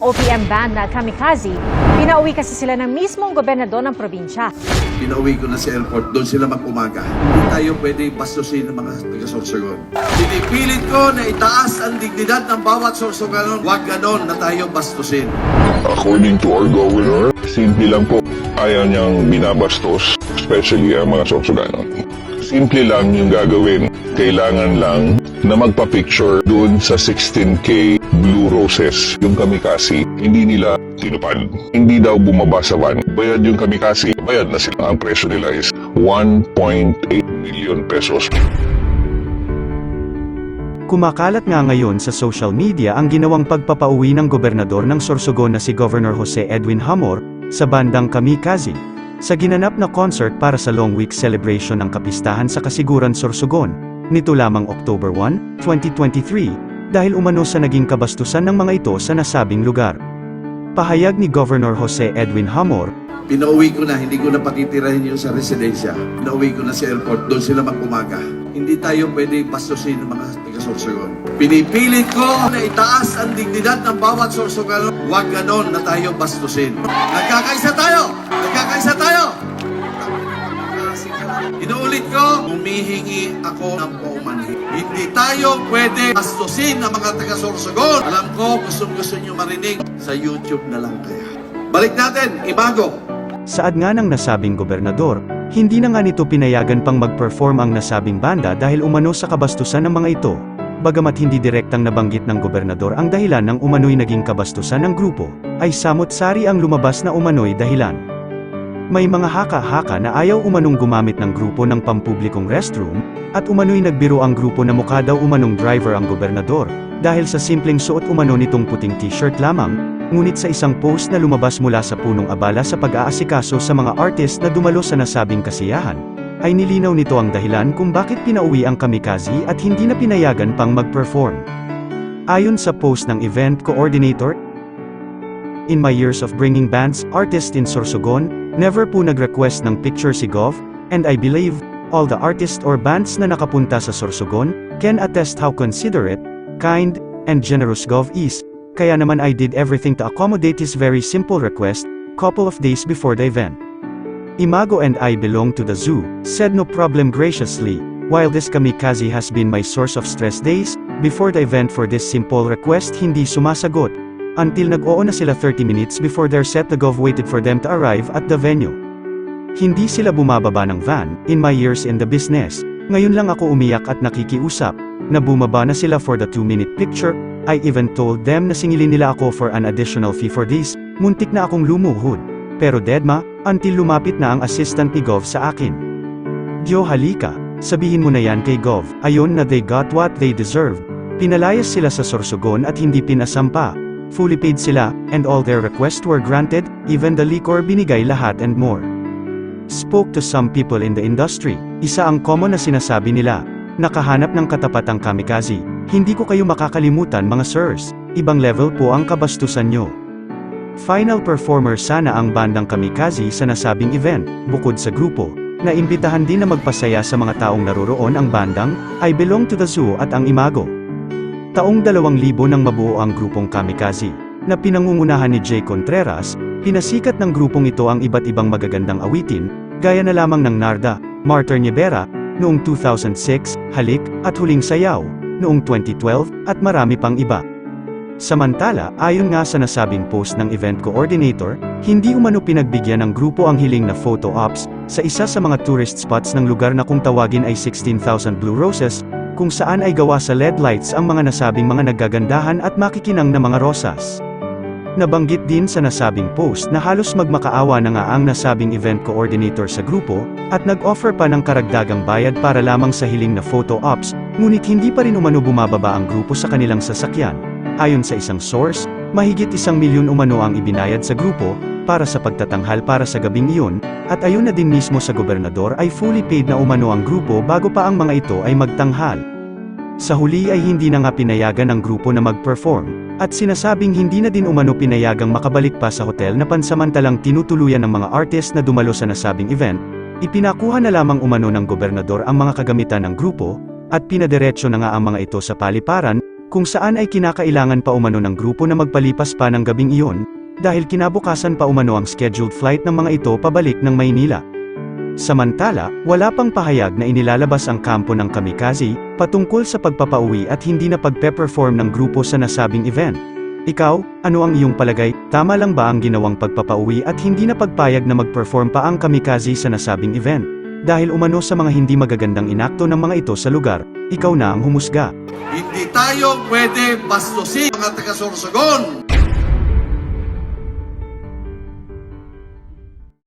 OPM band na Kamikaze, pinauwi kasi sila ng mismong gobernador ng probinsya. Pinauwi ko na sa airport, doon sila mag-umaga. Hindi tayo pwede bastusin ng mga taga-sorsogon. Pinipilit ko na itaas ang dignidad ng bawat sorsogon. Huwag ganon na tayo bastusin. According to our governor, simple lang po. Ayaw niyang binabastos, especially ang mga Sorsoganon. Simple lang yung gagawin. Kailangan lang na magpa-picture doon sa 16K Blue Roses. Yung kamikasi, hindi nila tinupad. Hindi daw bumaba sa van. Bayad yung kamikasi, bayad na sila. Ang presyo nila is 1.8 million pesos. Kumakalat nga ngayon sa social media ang ginawang pagpapauwi ng gobernador ng Sorsogon na si Governor Jose Edwin Hamor sa bandang Kamikaze. Sa ginanap na concert para sa Long Week celebration ng kapistahan sa Kasiguran Sorsogon, nito lamang October 1, 2023, dahil umano sa naging kabastusan ng mga ito sa nasabing lugar. Pahayag ni Governor Jose Edwin Hamor, Pinauwi ko na, hindi ko na patitirahin yung sa residensya. Pinauwi ko na sa airport, doon sila mag-umaga. Hindi tayo pwede bastusin ng mga taga-sorsogon. Pinipilit ko na itaas ang dignidad ng bawat sorsogon. Huwag ganon na tayo bastusin. Nagkakaisa tayo! Inuulit ko, humihingi ako ng paumanhin. Hindi tayo pwede bastusin ng mga taga-sorsogon. Alam ko, gusto-gusto nyo marinig. Sa YouTube na lang kaya. Balik natin, ibago. Saad nga ng nasabing gobernador, hindi na nga nito pinayagan pang mag-perform ang nasabing banda dahil umano sa kabastusan ng mga ito. Bagamat hindi direktang nabanggit ng gobernador ang dahilan ng umano'y naging kabastusan ng grupo, ay samot-sari ang lumabas na umano'y dahilan. May mga haka-haka na ayaw umanong gumamit ng grupo ng pampublikong restroom, at umano'y nagbiro ang grupo na mukha daw umanong driver ang gobernador, dahil sa simpleng suot umano nitong puting t-shirt lamang, ngunit sa isang post na lumabas mula sa punong abala sa pag-aasikaso sa mga artist na dumalo sa nasabing kasiyahan, ay nilinaw nito ang dahilan kung bakit pinauwi ang kamikaze at hindi na pinayagan pang mag-perform. Ayon sa post ng event coordinator, In my years of bringing bands, artists in Sorsogon, never po nag-request ng picture si Gov, and I believe, all the artists or bands na nakapunta sa Sorsogon, can attest how considerate, kind, and generous Gov is, kaya naman I did everything to accommodate his very simple request, couple of days before the event. Imago and I belong to the zoo, said no problem graciously, while this kamikaze has been my source of stress days, before the event for this simple request hindi sumasagot, until nag-oo na sila 30 minutes before their set the Gov waited for them to arrive at the venue. Hindi sila bumababa ng van, in my years in the business, ngayon lang ako umiyak at nakikiusap, na bumaba na sila for the 2-minute picture, I even told them na singilin nila ako for an additional fee for this, muntik na akong lumuhod. Pero deadma, until lumapit na ang assistant ni Gov sa akin. Dio halika, sabihin mo na yan kay Gov, ayon na they got what they deserved. Pinalayas sila sa Sorsogon at hindi pinasampa. Fully paid sila, and all their requests were granted, even the liquor binigay lahat and more. Spoke to some people in the industry, isa ang common na sinasabi nila, nakahanap ng katapat ang kamikaze, hindi ko kayo makakalimutan mga sirs, ibang level po ang kabastusan nyo. Final performer sana ang bandang kamikaze sa nasabing event, bukod sa grupo, na imbitahan din na magpasaya sa mga taong naroroon ang bandang, I Belong to the Zoo at ang Imago. Taong 2000 nang mabuo ang grupong kamikaze, na pinangungunahan ni Jay Contreras, pinasikat ng grupong ito ang iba't ibang magagandang awitin, gaya na lamang ng Narda, Martyr Niebera, noong 2006, Halik, at Huling Sayaw, noong 2012, at marami pang iba. Samantala, ayon nga sa nasabing post ng event coordinator, hindi umano pinagbigyan ng grupo ang hiling na photo ops, sa isa sa mga tourist spots ng lugar na kung tawagin ay 16,000 Blue Roses, kung saan ay gawa sa LED lights ang mga nasabing mga naggagandahan at makikinang na mga rosas. Nabanggit din sa nasabing post na halos magmakaawa na nga ang nasabing event coordinator sa grupo, at nag-offer pa ng karagdagang bayad para lamang sa hiling na photo ops, ngunit hindi pa rin umano bumababa ang grupo sa kanilang sasakyan. Ayon sa isang source, mahigit isang milyon umano ang ibinayad sa grupo, para sa pagtatanghal para sa gabing iyon, at ayon na din mismo sa gobernador ay fully paid na umano ang grupo bago pa ang mga ito ay magtanghal. Sa huli ay hindi na nga pinayagan ang grupo na mag-perform, at sinasabing hindi na din umano pinayagang makabalik pa sa hotel na pansamantalang tinutuluyan ng mga artist na dumalo sa nasabing event, ipinakuha na lamang umano ng gobernador ang mga kagamitan ng grupo, at pinadiretso na nga ang mga ito sa paliparan, kung saan ay kinakailangan pa umano ng grupo na magpalipas pa ng gabing iyon, dahil kinabukasan pa umano ang scheduled flight ng mga ito pabalik ng Maynila. Samantala, wala pang pahayag na inilalabas ang kampo ng kamikaze, patungkol sa pagpapauwi at hindi na pagpe-perform ng grupo sa nasabing event. Ikaw, ano ang iyong palagay? Tama lang ba ang ginawang pagpapauwi at hindi na pagpayag na mag-perform pa ang kamikaze sa nasabing event? Dahil umano sa mga hindi magagandang inakto ng mga ito sa lugar, ikaw na ang humusga. Hindi tayo pwede bastusin mga taga Sorsogon.